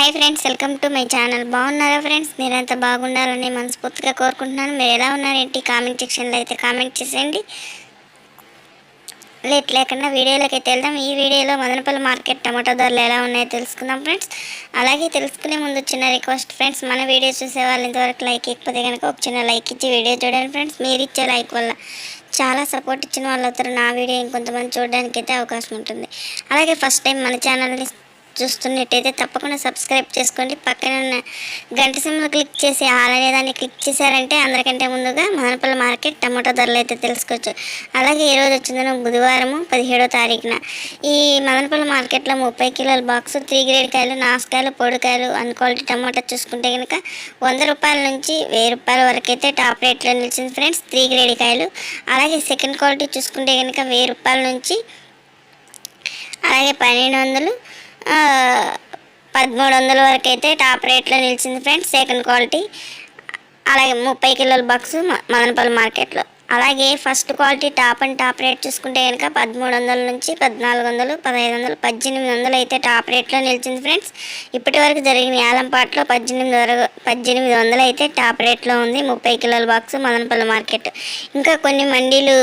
Hi friends welcome to my channel. బాగున్నారా friends? మీరంతా బాగుండాలని మనస్ఫూర్తిగా కోరుకుంటున్నాను. మీరు ఎలా ఉన్నారేంటి? కామెంట్ సెక్షన్లో అయితే కామెంట్ చేసేయండి. లేట్ లేకుండా వీడియోలోకి అయితే వెళ్దాం. ఈ వీడియోలో మదనపల్లి మార్కెట్ టమాటో ధరలు ఎలా ఉన్నాయో తెలుసుకుందాం ఫ్రెండ్స్. అలాగే తెలుసుకునే ముందు చిన్న రిక్వెస్ట్ ఫ్రెండ్స్ మన వీడియో చూసే వాళ్ళు ఇంతవరకు లైక్ ఇకపోతే కనుక ఒక చిన్న లైక్ ఇచ్చి వీడియో చూడండి ఫ్రెండ్స్. మీరు ఇచ్చే లైక్ వల్ల చాలా సపోర్ట్ ఇచ్చిన వాళ్ళు అవుతారు. నా వీడియో ఇంకొంతమంది చూడడానికి అయితే అవకాశం ఉంటుంది. అలాగే ఫస్ట్ టైం మన ఛానల్ని చూస్తున్నట్టయితే తప్పకుండా సబ్స్క్రైబ్ చేసుకోండి. పక్కన ఉన్న గంట సింహ క్లిక్ చేసి ఆలనే దాన్ని క్లిక్ చేశారంటే అందరికంటే ముందుగా మదనపల్లి మార్కెట్ టమాటో ధరలు అయితే తెలుసుకోవచ్చు. అలాగే ఈరోజు వచ్చిందన బుధవారము పదిహేడో తారీఖున. ఈ మదనపల్లి మార్కెట్లో ముప్పై కిలోల బాక్స్ త్రీ గ్రేడ్ కాయలు నాసుకాయలు పొడికాయలు అన్ క్వాలిటీ టమాటా చూసుకుంటే కనుక వంద రూపాయల నుంచి వెయ్యి రూపాయల వరకు అయితే టాప్ రేట్లో నిలిచింది ఫ్రెండ్స్ త్రీ గ్రేడ్ కాయలు. అలాగే సెకండ్ క్వాలిటీ చూసుకుంటే కనుక వెయ్యి రూపాయల నుంచి అలాగే పన్నెండు వందలు పదమూడు వందల వరకు అయితే టాప్ రేట్లో నిలిచింది ఫ్రెండ్స్ సెకండ్ క్వాలిటీ అలాగే ముప్పై కిలోల బాక్స్ మదనపల్లి మార్కెట్లో. అలాగే first quality top and top rate చూసుకుంటే కనుక పదమూడు వందల నుంచి పద్నాలుగు వందలు పదహైదు వందలు పద్దెనిమిది వందలు అయితే టాప్ రేట్లో నిలిచింది ఫ్రెండ్స్. ఇప్పటి వరకు జరిగిన ఏలంపాట్లో పద్దెనిమిది వరకు పద్దెనిమిది వందలు అయితే టాప్ రేట్లో ఉంది ముప్పై కిలోల బాక్స్ మదనపల్లి మార్కెట్. ఇంకా కొన్ని మండీలు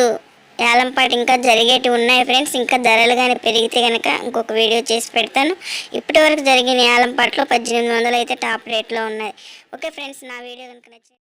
ఏలంపాటు ఇంకా జరిగేటివి ఉన్నాయి ఫ్రెండ్స్. ఇంకా ధరలు కానీ పెరిగితే కనుక ఇంకొక వీడియో చేసి పెడతాను. ఇప్పటి వరకు జరిగిన ఏలంపాట్లో పద్దెనిమిది వందలు అయితే టాప్ రేట్లో ఉన్నాయి. ఓకే ఫ్రెండ్స్ నా వీడియో కనుక నచ్చింది